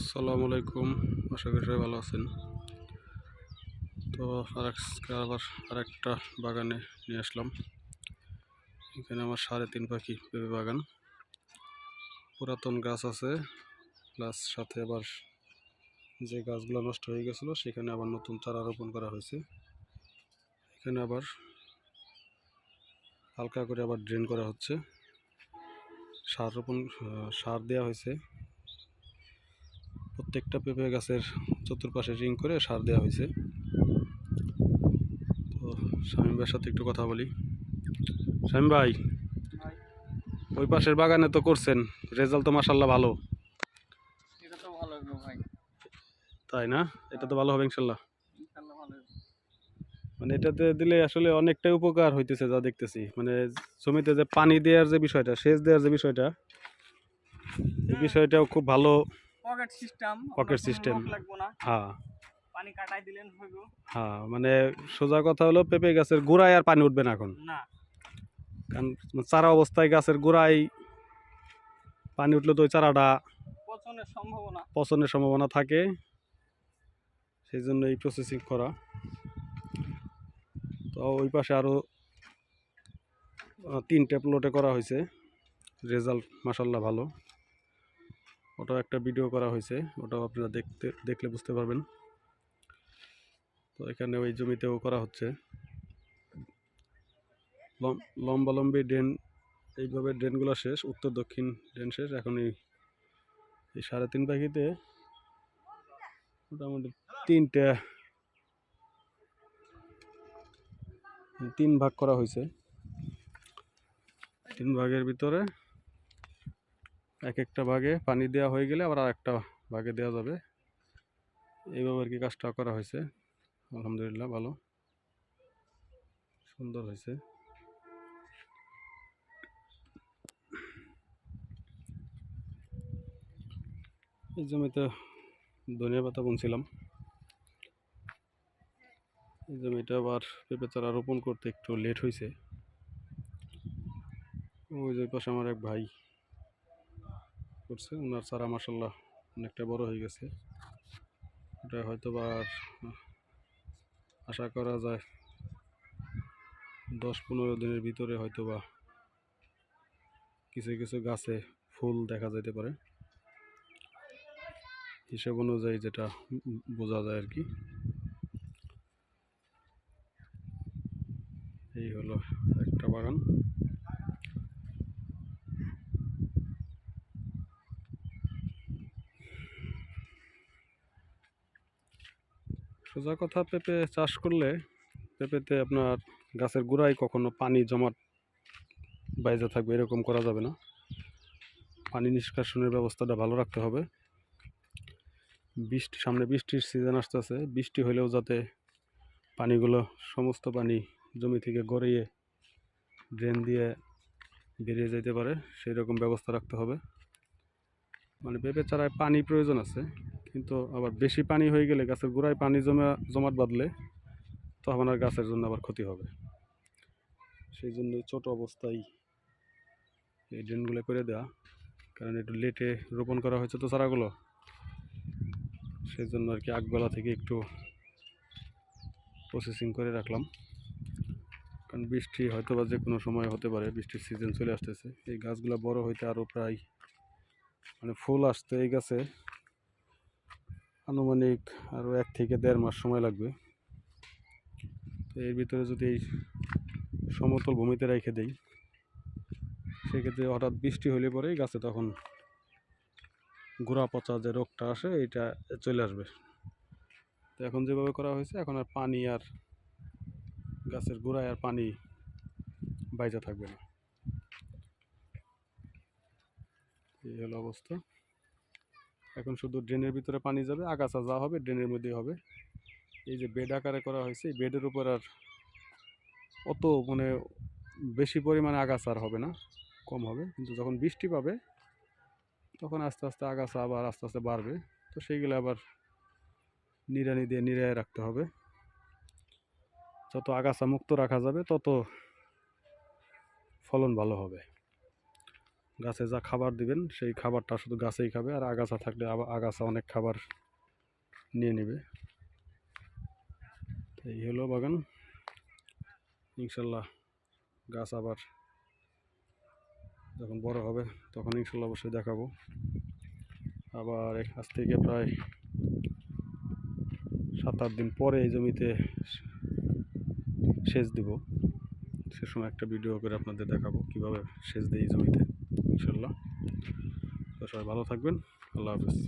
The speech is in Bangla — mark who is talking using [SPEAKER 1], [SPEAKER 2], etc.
[SPEAKER 1] আসসালামু আলাইকুম। আশা করি সবাই ভালো আছেন। তো আর আবার আরেকটা বাগানে নিয়ে আসলাম। এখানে আমার সাড়ে তিন পাখি পেঁপে বাগান। পুরাতন গাছ আছে, প্লাস সাথে আবার যে গাছগুলো নষ্ট হয়ে গেছিল, সেখানে আবার নতুন চারা রোপণ করা হয়েছে। এখানে আবার হালকা করে আবার ড্রেন করা হচ্ছে। সার রোপণ সার দেওয়া হয়েছে। প্রত্যেকটা পেঁপে গাছের চতুর্পাশে রিং করে সার দেওয়া হয়েছে। তো শামীম ভাইয়ের সাথে একটু কথা বলি। শামীম ভাই ওই পাশের বাগানে তো করছেন রেজাল্ট তো মাসাল্লাহ ভালো। তাই না? এটা তো ভালো হবে ইনশাল্লাহ মানে এটাতে দিলে আসলে অনেকটাই উপকার হইতেছে যা দেখতেছি। মানে জমিতে যে পানি দেওয়ার যে বিষয়টা সেচ দেওয়ার যে বিষয়টা এই বিষয়টাও খুব ভালো
[SPEAKER 2] পকেট সিস্টেম। লাগবো না।
[SPEAKER 1] হ্যাঁ।
[SPEAKER 2] পানি কাটাই দিলেন হইব।
[SPEAKER 1] হ্যাঁ মানে সোজা কথা হলো পেঁপে গাছের গোড়ায় আর পানি উঠবে না এখন।
[SPEAKER 2] না।
[SPEAKER 1] কারণ চারা অবস্থায় গাছের গোড়ায় পানি উঠলে তো ওই চারাটা
[SPEAKER 2] পচনের সম্ভাবনা।
[SPEAKER 1] পচনের সম্ভাবনা থাকে। সেই জন্য এই প্রসেসিং করা। তো ওই পাশে আরও তিনটে প্লটে করা হয়েছে। রেজাল্ট মাসাল্লাহ ভালো। ওটাও একটা ভিডিও করা হয়েছে, ওটাও আপনারা দেখতে, দেখলে বুঝতে পারবেন। তো এখানে ওই জমিতেও করা হচ্ছে। লম- লম্বালম্বি ড্রেন, এইভাবে ড্রেনগুলো শেষ, উত্তর দক্ষিণ ড্রেন শেষ এখন এই সাড়ে তিন পাখিতে মোটামুটি তিনটে, তিন ভাগ করা হয়েছে। তিন ভাগের ভিতরে এক একটা ভাগে পানি দেওয়া হয়ে গেলে আবার একটা ভাগে দেওয়া যাবে। এইভাবে আর কি কাজটা করা হয়েছে। আলহামদুলিল্লাহ ভালো। সুন্দর হয়েছে। এই জমিতে ধনিয়া পাতা বুনছিলাম। এই জমিটা আবার পেঁপে চারা রোপণ করতে একটু লেট হয়েছে। ওই যে পাশে আমার এক ভাই করছে। ওনার চারা মাসাল্লাহ অনেকটা বড় হয়ে গেছে। ওটা হয়তো বা আশা করা যায় দশ পনেরো দিনের ভিতরে হয়তো বা কিছু কিছু গাছে ফুল দেখা যেতে পারে। হিসেব অনুযায়ী যেটা বোঝা যায় আর কি। এই হলো একটা বাগান। সোজা কথা পেঁপে চাষ করলে পেঁপেতে আপনার গাছের গোড়ায় কখনো পানি জমাট বাইজে থাকবে এরকম করা যাবে না। পানি নিষ্কাশনের ব্যবস্থাটা ভালো রাখতে হবে। বৃষ্টি, সামনে বৃষ্টির সিজন আসতে আসতেছে। বৃষ্টি হলেও যাতে পানিগুলো সমস্ত পানি জমি থেকে গড়িয়ে ড্রেন দিয়ে বেরিয়ে যেতে পারে সেই রকম ব্যবস্থা রাখতে হবে। মানে পেঁপে চারায় পানি প্রয়োজন আছে। কিন্তু আবার বেশি পানি হয়ে গেলে গাছের গোড়ায় পানি জমা জমাট বাঁধলে তো আর গাছের জন্য আবার ক্ষতি হবে। সেই জন্য ছোট অবস্থায় এই ড্রেনগুলো করে দেওয়া কারণ একটু লেটে রোপণ করা হয়েছে তো চারাগুলো। সেই জন্য আর কি আগবেলা থেকে একটু প্রসেসিং করে রাখলাম। কারণ বৃষ্টি হয়তো বা যে কোনো সময় হতে পারে, বৃষ্টির সিজন চলে আসতেছে। এই গাছগুলো বড় হইতে আরও প্রায় মানে ফুল আসতে এই গাছে। আনুমানিক আরও এক থেকে দেড় মাস সময় লাগবে। এর ভিতরে যদি এই সমতল ভূমিতে রেখে দেই, সেক্ষেত্রে হঠাৎ বৃষ্টি হলে পরেই গাছে তখন গোড়া পচা যে রোগটা আসে এটা চলে আসবে। তো এখন যেভাবে করা হয়েছে, এখন আর পানি আর গাছের গোড়ায় আর পানি বাইজা থাকবে না। এই হলো অবস্থা। এখন শুধু ড্রেনের ভিতরে পানি যাবে, আগাছা যা হবে ড্রেনের মধ্যেই হবে। এই যে বেড আকারে করা হয়েছে, এই বেডের উপর আর অত মানে বেশি পরিমাণে আগাছা আর হবে না, কম হবে। কিন্তু যখন বৃষ্টি পাবে, তখন আস্তে আস্তে আগাছা আবার আস্তে আস্তে বাড়বে। তো সেইগুলো আবার নিড়ানি দিয়ে নিড়ায় রাখতে হবে। যত আগাছা মুক্ত রাখা যাবে, তত ফলন ভালো হবে। গাছে যা খাবার দিবেন, সেই খাবারটা শুধু গাছেই খাবে, আর আগাছা থাকলে আবার আগাছা অনেক খাবার নিয়ে নেবে। এই হলো বাগান। ইনশাল্লাহ গাছ আবার যখন বড় হবে, তখন ইনশাল্লাহ অবশ্যই দেখাবো। আবার আজ থেকে প্রায় সাত আট দিন পরে এই জমিতে সেচ দিব। সে সময় একটা ভিডিও করে আপনাদের দেখাবো, কীভাবে সেচ দিই জমিতে। ইনশাল্লাহ তো সবাই ভালো থাকবেন আল্লাহ হাফেজ